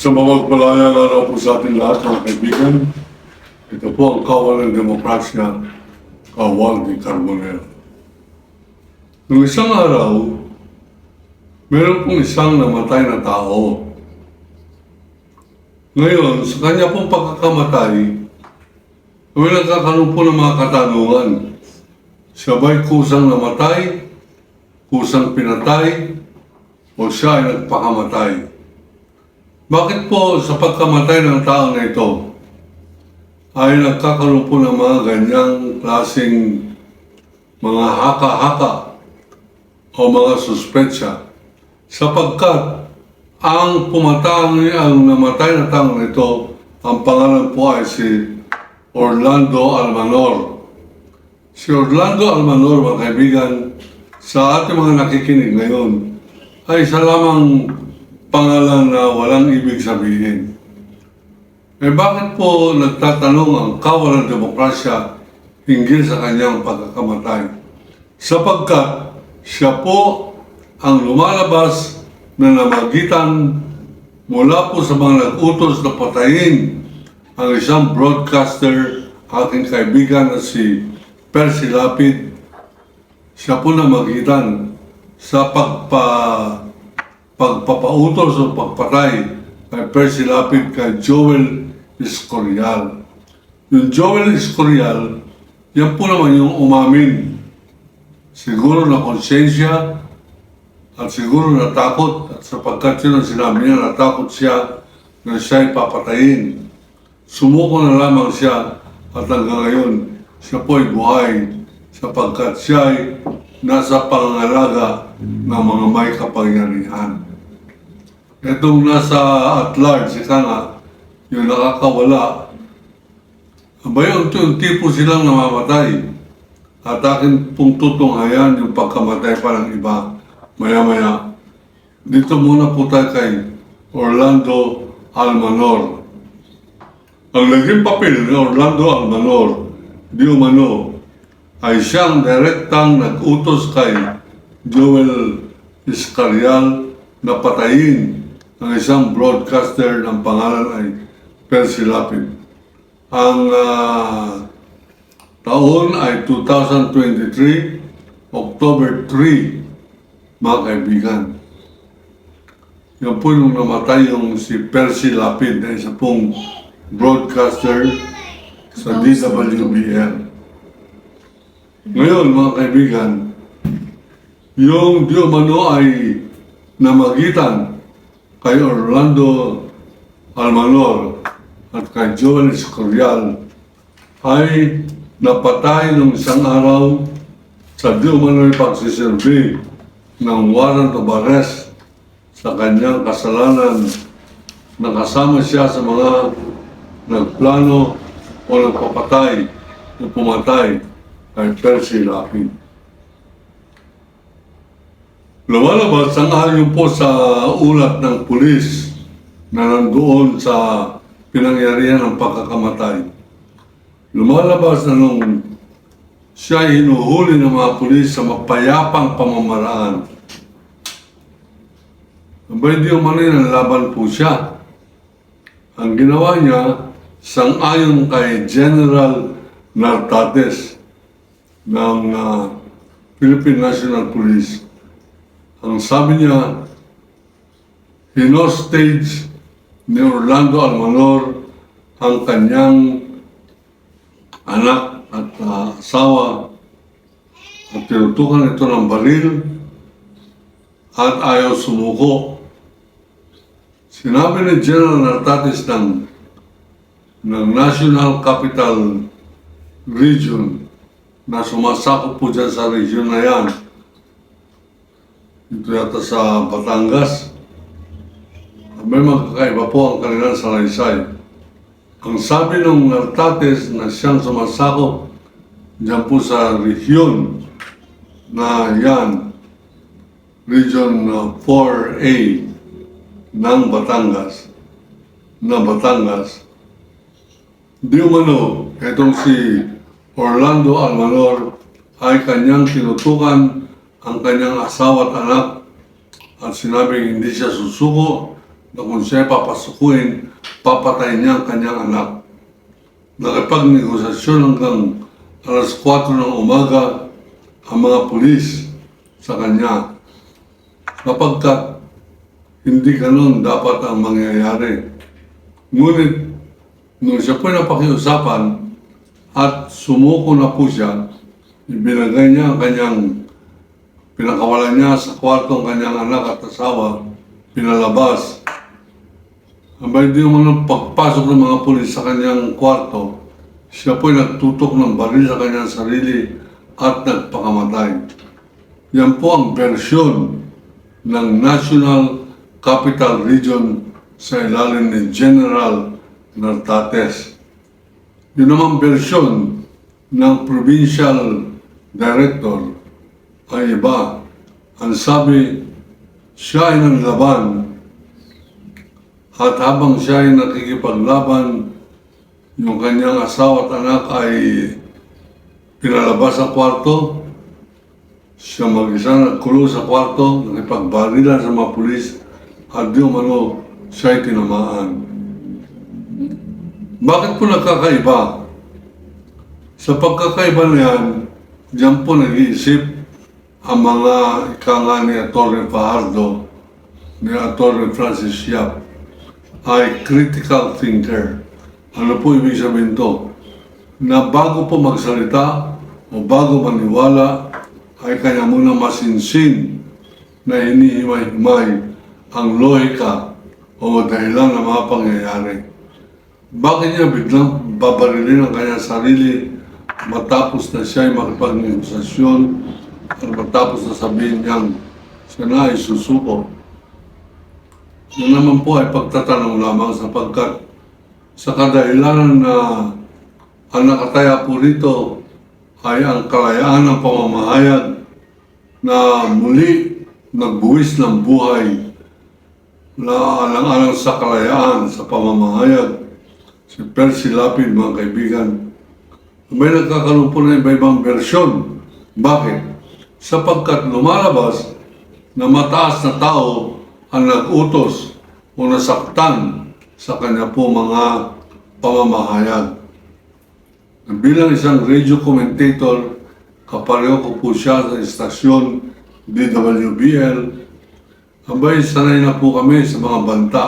Sa mapagpalayang araw po sa ating lahat, mga kaibigan, ito po ang kawal ng demokrasya, kawal ni Carbonell. Noong isang araw, meron pong isang namatay na tao. Ngayon, sa kanya pong pagkakamatay, kami nagkakaroon po ng mga katanungan. Siya ba'y kusang namatay, kusang pinatay, o siya ay nagpakamatay? Bakit po sa pagkamatay ng tao na ito ay nagkakaroon po ng mga ganyang klaseng mga haka-haka o mga suspetsya sapagkat ang pumatang ang namatay na tao na ito ang pangalan po ay si Orlando Almanor. Si Orlando Almanor, mga kaibigan, sa ating mga nakikinig ngayon, ay isa lamang pangalan na walang ibig sabihin. Eh bakit po nagtatanong ang kawalan demokrasya hinggil sa kanyang pagkakamatay? Sapagkat siya po ang lumalabas na namagitan mula po sa mga nag-utos na patayin ang isang broadcaster, aking kaibigan na si Percy Lapid. Siya po namagitan sa pagpa pagpapautos o pagpatay kay Percy Lapid kay Joel Escorial. Yung Joel Escorial, yan po naman yung umamin. Siguro na konsensya at siguro natakot at sapagkat yun ang sinabi niya, natakot siya na siya ay papatayin. Sumuko na lamang siya at hanggang ngayon siya po ay buhay sapagkat siya ay nasa pangangalaga ng mga may kapangyarihan. Itong nasa at large, ika nga, yung nakakawala, abay, unti-unti po silang namamatay. At akin pong tutunghayan yung pagkamatay pa ng iba, maya-maya. Dito muna po tayo kay Orlando Almanor. Ang naging papel ni Orlando Almanor, di umano, ay siyang direktang nag-utos kay Joel Iscarial na patayin ang isang broadcaster ng pangalan ay Percy Lapid. Ang ah, taon ay 2023, October 3, mga kaibigan. Yan po nung namatay yung si Percy Lapid na isa pong broadcaster sa DWBL. Ngayon, mga kaibigan, yung di umano ay namagitan kay Orlando Almanor at kay Joel Escorial ay napatay nung isang araw sa di umano'y pagsisilbi ng warrant of arrest sa kanyang kasalanan na kasama siya sa mga nagplano o nagpapatay o pumatay kay Percy Lapid. Lumalabas ang ayon po sa ulat ng pulis na nandoon sa pinangyarihan ng pagkakamatay. Lumalabas na nung siya ay hinuhuli ng mga pulis sa mapayapang pamamaraan. Abay di umano'y laban po siya. Ang ginawa niya, sang-ayon kay General Nartates ng ah, Philippine National Police, ang sabi niya, hinostage ni Orlando Almanor ang kanyang anak at asawa at tinutukan ito ng baril at ayaw sumuko. Sinabi ni General Nartatis ng, ng National Capital Region na sumasakop po dyan sa region na yan dito yata sa Batangas. May magkakaiba po ang kanilang salaysay. Ang sabi ng Nartates na siyang sumasakop dyan po sa region na yan, Region uh, 4A ng Batangas, na Batangas, di umano, itong si Orlando Almanor ay kanyang tinutukan ang kanyang asawa at anak at sinabing hindi siya susuko na kung siya papasukuin, papatayin niya ang kanyang anak. Nakipagnegosasyon hanggang alas 4 ng umaga ang mga pulis sa kanya. Kapagkat hindi ganun dapat ang mangyayari. Ngunit, nung siya po napakiusapan at sumuko na po siya, ibinagay niya ang kanyang, pinakawalan niya sa kwarto ang kanyang anak at asawa, pinalabas. Abay di naman ang pagpasok ng mga pulis sa kanyang kwarto, siya po'y nagtutok ng baril sa kanyang sarili at nagpakamatay. Yan po ang versyon ng National Capital Region sa ilalim ni General Nartates. Yun naman versyon ng Provincial Director ay iba. Ang sabi, siya ay nanlaban at habang siya ay nakikipaglaban, yung kanyang asawa at anak ay pinalabas sa kwarto. Siya mag-isa nagkulong sa kwarto, nakipagbarilan sa mga pulis at di umano siya ay tinamaan. Bakit po nagkakaiba? Sa pagkakaiba na yan, diyan po nag-iisip ang mga ikanga ni Atty. Fajardo, ni Atty. Francis Yap, ay critical thinker. Ano po ibig sabihin to? Na bago po magsalita o bago maniwala, ay kanya muna masinsin na hinihimay-himay ang lohika o dahilan ng mga pangyayari. Bakit niya biglang babarilin ang kanyang sarili matapos na siya ay makipag-negosasyon at matapos na sabihin niyang siya na ay susuko? Yan naman po ay pagtatanong lamang sapagkat sa kadahilanan na ang nakataya po rito ay ang kalayaan ng pamamahayag na muli nagbuwis ng buhay na alang-alang sa kalayaan sa pamamahayag. Si Percy Lapid, mga kaibigan, may nagkakaroon po ng iba-ibang versyon. Bakit? Sapagkat lumalabas na mataas na tao ang nag-utos o nasaktan sa kanya po mga pamamahayag. Bilang isang radio commentator, kapareho ko po siya sa istasyon DWBL. Abay, sanay na po kami sa mga banta.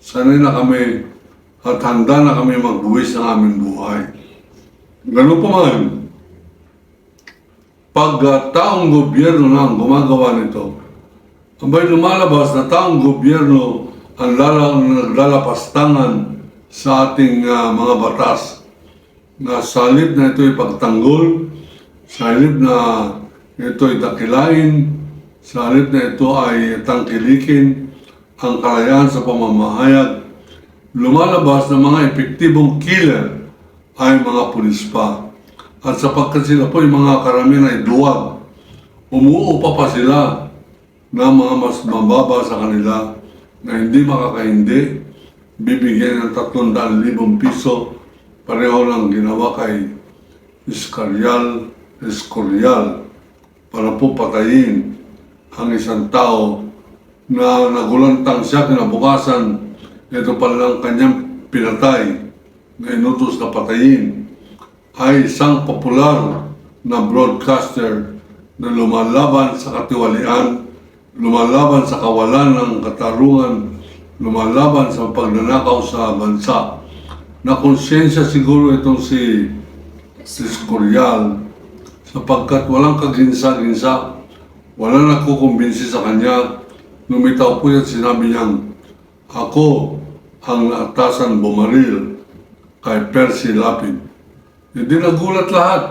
Sanay na kami at handa na kami magbuwis ng aming buhay. Ganun pa man, pag uh, taong gobyerno na ang gumagawa nito, abay lumalabas na taong gobyerno ang lala, naglalapastangan sa ating uh, mga batas na sa halip na ito'y pagtanggol, sa halip na ito'y dakilain, sa halip na ito ay tangkilikin ang kalayaan sa pamamahayag, lumalabas na mga epektibong killer ay mga pulis pa. At sapagkat sila po yung mga karamihan ay duwag, umuupa pa sila na mga mas mababa sa kanila na hindi makakahindi, bibigyan ng 300,000 piso, pareho lang ginawa kay Iskarial, Escorial, para po patayin ang isang tao na nagulantang siya kinabukasan, ito pala lang kanyang pinatay na inutos na patayin ay isang popular na broadcaster na lumalaban sa katiwalian, lumalaban sa kawalan ng katarungan, lumalaban sa pagnanakaw sa bansa. Na konsensya siguro itong si si Escorial sapagkat walang kaginsa-ginsa, walang nakukumbinsi sa kanya. Lumitaw po yan, sinabi niyang, ako ang naatasan bumaril kay Percy Lapid. Hindi nagulat lahat.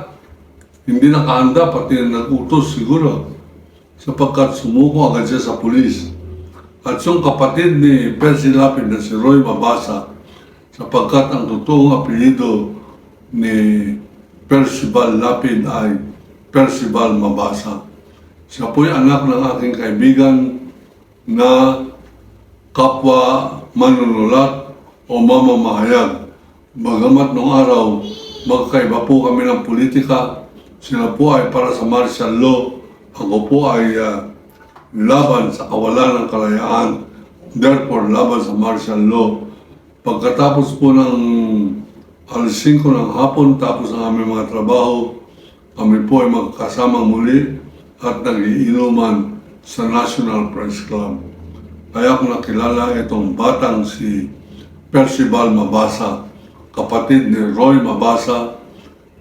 Hindi nakahanda, pati nag-utos siguro. Sapagkat sumuko agad siya sa pulis. At yung kapatid ni Percy Lapid na si Roy Mabasa, sapagkat ang totoong apelido ni Percival Lapid ay Percival Mabasa. Siya po'y anak ng aking kaibigan na kapwa manunulat o mamamahayag. Bagamat nung araw, magkaiba po kami ng politika. Sila po ay para sa martial law. Ako po ay ah, laban sa kawalan ng kalayaan therefore laban sa martial law. Pagkatapos po ng alas 5 ng hapon, tapos ang aming mga trabaho, kami po ay magkasama muli at nagiinuman sa National Press Club. Kaya ko nakilala itong batang si Percival Mabasa, kapatid ni Roy Mabasa,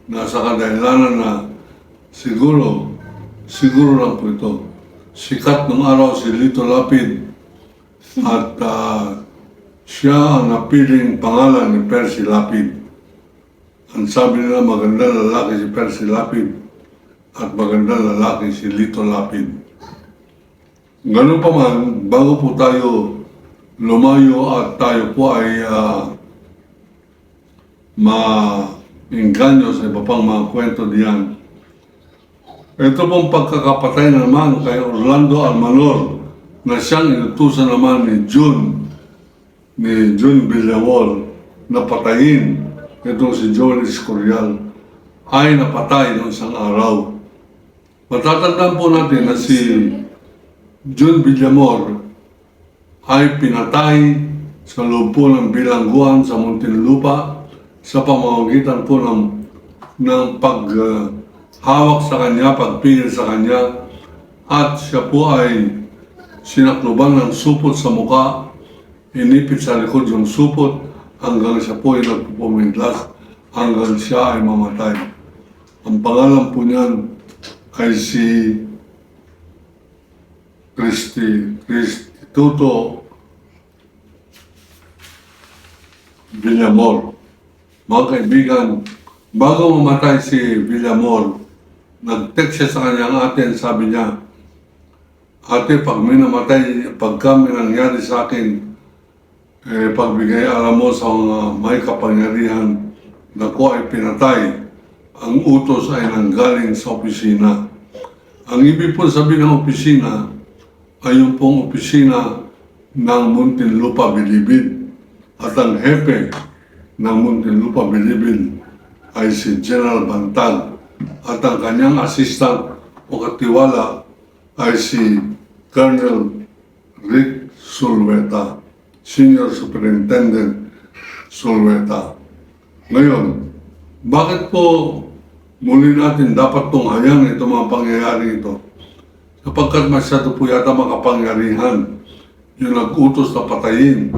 na sa kadahilanan na siguro, siguro lang po ito. Sikat nung araw si Lito Lapid at ah, siya ang napiling pangalan ni Percy Lapid. Ang sabi nila magandang lalaki si Percy Lapid at magandang lalaki si Lito Lapid. Ganun pa man, bago po tayo lumayo at tayo po ay ah, ma-inganyo sa iba pang mga kwento diyan. Ito pong pagkakapatay naman kay Orlando Almanor na siyang inutusan naman ni June ni June Villamor na patayin itong si Joel Escorial ay napatay noong isang araw. Matatandaan po natin na si June Villamor ay pinatay sa loob po ng bilangguan sa Muntinlupa sa pamamagitan po ng, ng paghawak sa kanya, pagpigil sa kanya at siya po ay sinakluban ng supot sa muka, inipit sa likod yung supot hanggang siya po ay nagpupumiglas hanggang siya ay mamatay. Ang pangalan po niyan ay si Christi, Christituto Villamor. Mga kaibigan, bago mamatay si Villamor, nag-text siya sa kanyang ate, sabi niya, Ate, pag may namatay, pagka may nangyari sa akin, eh, pagbigay alam mo sa mga may kapangyarihan na ko ay pinatay, ang utos ay nanggaling sa opisina. Ang ibig po sabihin ng opisina ay yung pong opisina ng Muntinlupa Bilibid. At ang hepe ng Muntinlupa Bilibid ay si General Bantag. At ang kanyang assistant o katiwala ay si Colonel Rick Sulweta, Senior Superintendent Sulweta. Ngayon, bakit po muli natin dapat tunghayan itong mga pangyayari ito? Sapagkat masyado po yata makapangyarihan yung nag-utos na patayin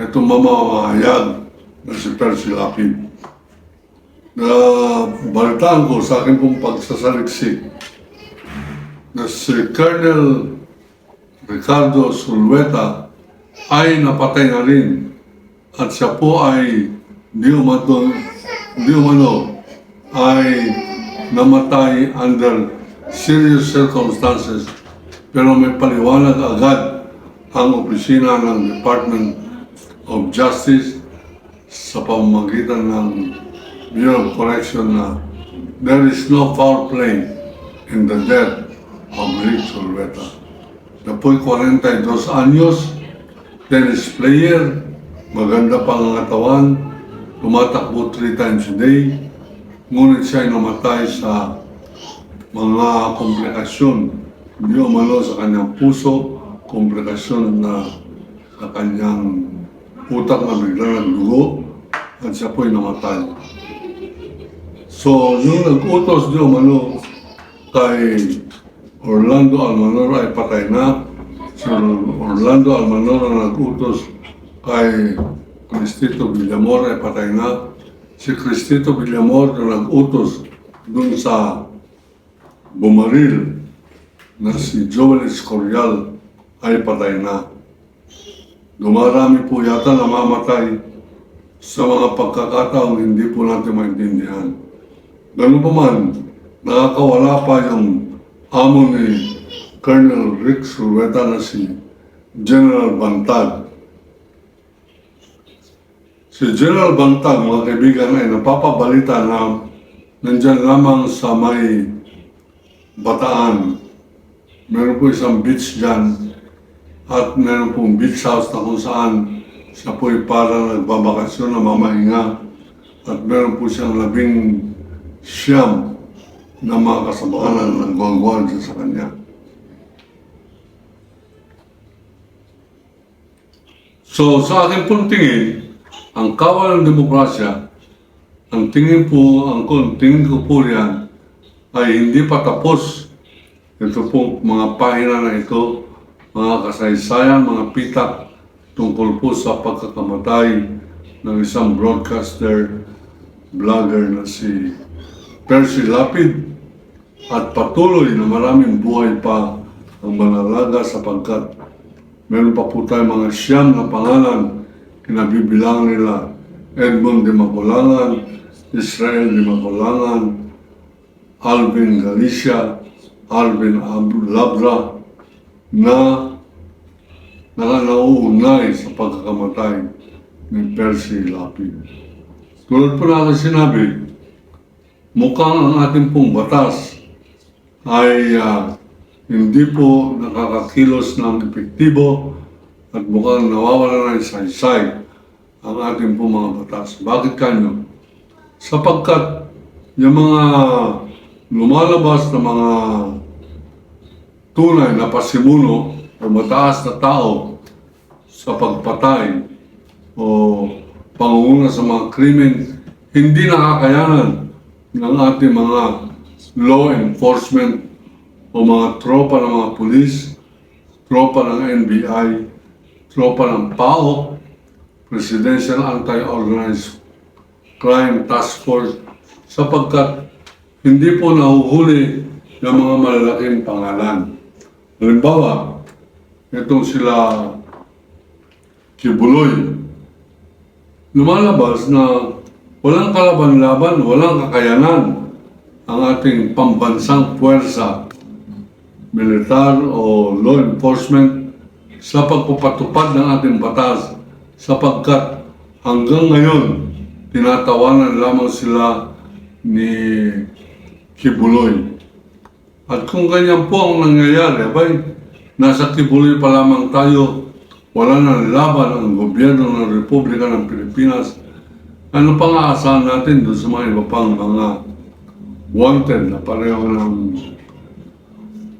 itong mamamahayag na si Percy Lapid. Na balitaan ko sa akin pong pagsasaliksik na si Colonel Ricardo Sulweta ay napatay na rin at siya po ay di umano, di umano ay namatay under serious circumstances pero may paliwanag agad ang opisina ng Department of Justice sa pamamagitan ng Bureau of Correction na there is no foul play in the death of Rick Sulweta. Na po'y 42 anyos, tennis player, maganda pangangatawan, tumatakbo three times a day, ngunit siya ay namatay sa mga komplikasyon, hindi umano sa kanyang puso, komplikasyon na sa kanyang utak na bigla nagdugo, at siya po'y namatay. So, yung nag-utos di umano kay Orlando Almanor ay patay na. Si Orlando Almanor ang nag-utos kay Cristito Villamor ay patay na. Si Cristito Villamor na nag-utos dun sa bumaril na si Joel Escorial ay patay na. Dumarami po yata namamatay sa mga pagkakataong hindi po natin maintindihan. Ganun pa man, nakakawala pa yung amo ni Colonel Rick Sulweta na si General Bantag. Si General Bantag, mga kaibigan, ay napapabalita na nandyan lamang sa may Bataan. Meron po isang beach dyan at meron pong beach house na kung saan siya po'y para nagbabakasyon na mamahinga at meron po siyang labing siyam na mga kasamahan ng guwan-guwan sa kanya. So sa akin pong tingin, ang kawal ng demokrasya, ang tingin po, ang ang tingin ko po yan, ay hindi pa tapos. Ito po, mga pahina na ito, mga kasaysayan, mga pitak tungkol po sa pagkakamatay ng isang broadcaster, vlogger na si Percy Lapid. At patuloy na maraming buhay pa ang manalaga sapagkat meron pa po tayong mga siyam na pangalan kinabibilangan nila. Edmond de Macolangan, Israel de Macolangan, Alvin Galicia, Alvin Ab- Labra na nakanauunay sa pagkakamatay ni Percy Lapid. Tulad po na aking sinabi, mukhang ang ating pong batas ay ah, hindi po nakakakilos ng epektibo at mukhang nawawala ng saysay ang ating pong mga batas. Bakit kanyo? Sapagkat yung mga lumalabas na mga tunay na pasimuno o mataas na tao sa pagpatay o pangunguna sa mga krimen hindi nakakayanan ng ating mga law enforcement o mga tropa ng mga pulis, tropa ng NBI, tropa ng PAO, Presidential Anti-Organized Crime Task Force, sapagkat hindi po nahuhuli ng mga malalaking pangalan. Halimbawa, itong sila Kibuloy, lumalabas na walang kalaban-laban, walang kakayanan ang ating pambansang puwersa, militar o law enforcement sa pagpapatupad ng ating batas sapagkat hanggang ngayon tinatawanan lamang sila ni Kibuloy. At kung ganyan po ang nangyayari, abay, nasa Kibuloy pa lamang tayo, wala nang laban ang gobyerno ng Republika ng Pilipinas. Ano pang aasahan natin doon sa mga iba pang mga wanted na pareho ng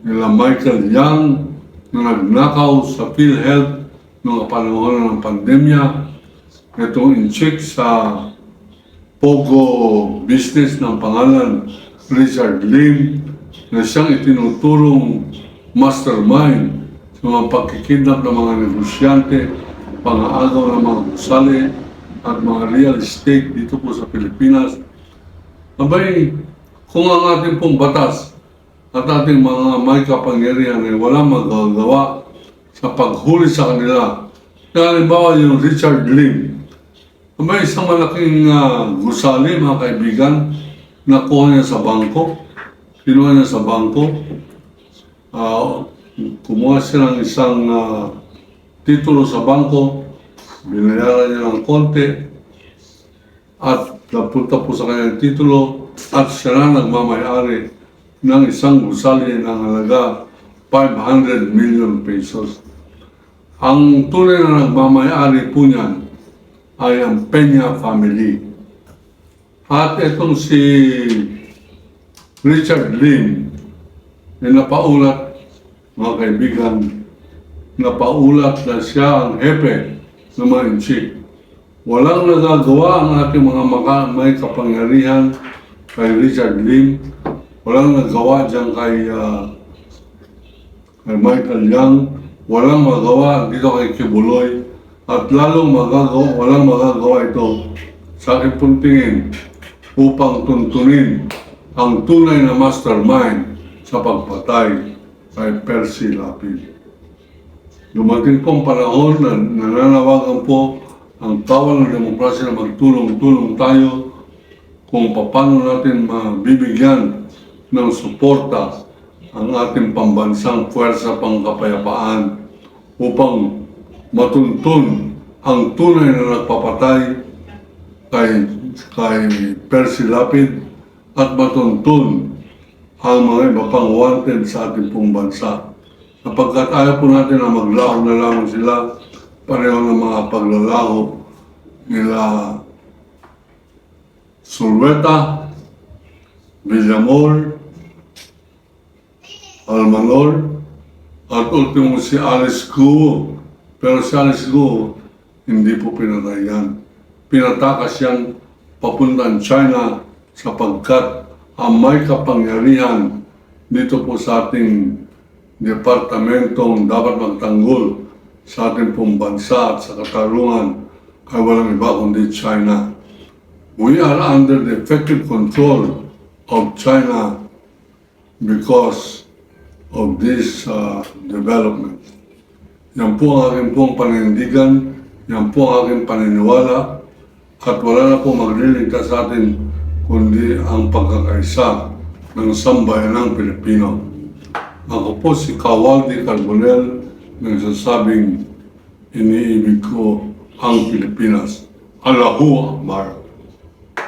nila Michael Young na nagnakaw sa PhilHealth noong panahon ng pandemya. Itong in-check sa Pogo business ng pangalan Richard Lim na siyang itinuturong mastermind sa mga pagkikidnap ng mga negosyante, pang-aagaw ng mga gusali at mga real estate dito po sa Pilipinas. Abay, kung ang ating pong batas at ating mga may kapangyarihan ay walang magagawa sa paghuli sa kanila. Kaya halimbawa yung Richard Lim, may isang malaking ah, gusali, mga kaibigan, nakuha niya sa bangko. Kinuha niya sa bangko. Ah, kumuha siya ng isang ah, titulo sa bangko. Binayaran niya ng konti. At napunta po sa kanyang titulo. At siya na nagmamayari ng isang gusali ng halaga 500 million pesos. Ang tunay na nagmamayari po niyan ay ang Peña family. At itong si Richard Lim, na napaulat, mga kaibigan, napaulat na siya ang hepe ng mga inchik. Walang nagagawa ang ating mga maka, may kapangyarihan kay Richard Lim. Walang nagawa dyan kay, ah, kay Michael Young. Walang magawa dito kay Kibuloy. At lalong magagawa, walang magagawa ito sa aking tingin upang tuntunin ang tunay na mastermind sa pagpatay kay Percy Lapid. Dumating pong panahon na nananawagan po ang kawal ng demokrasya na magtulong-tulong tayo kung paano natin mabibigyan ng suporta ang ating pambansang puwersa pangkapayapaan upang matuntun ang tunay na nagpapatay kay, kay Percy Lapid at matuntun ang mga iba pang wanted sa ating pong bansa. Kapagkat ayaw po natin na maglaho na lamang sila, pareho ng mga paglalaho nila Sulweta, Villamor, Almanor, at ultimo si Alice Guo. Pero si Alice Guo, Hindi po pinatay yan. Pinatakas yan papuntang China sapagkat ang may kapangyarihan dito po sa ating departamentong dapat magtanggol sa ating pong bansa at sa katarungan ay walang iba kundi China. We are under the effective control of China because of this uh, development. Yan po ang aking pong panindigan, yan po ang aking paniniwala, at wala na po magliligtas sa atin kundi ang pagkakaisa ng sambayanang Pilipino. Ako po si Kawaldi Carbonel nagsasabing iniibig ko ang Pilipinas. Allahu Akbar.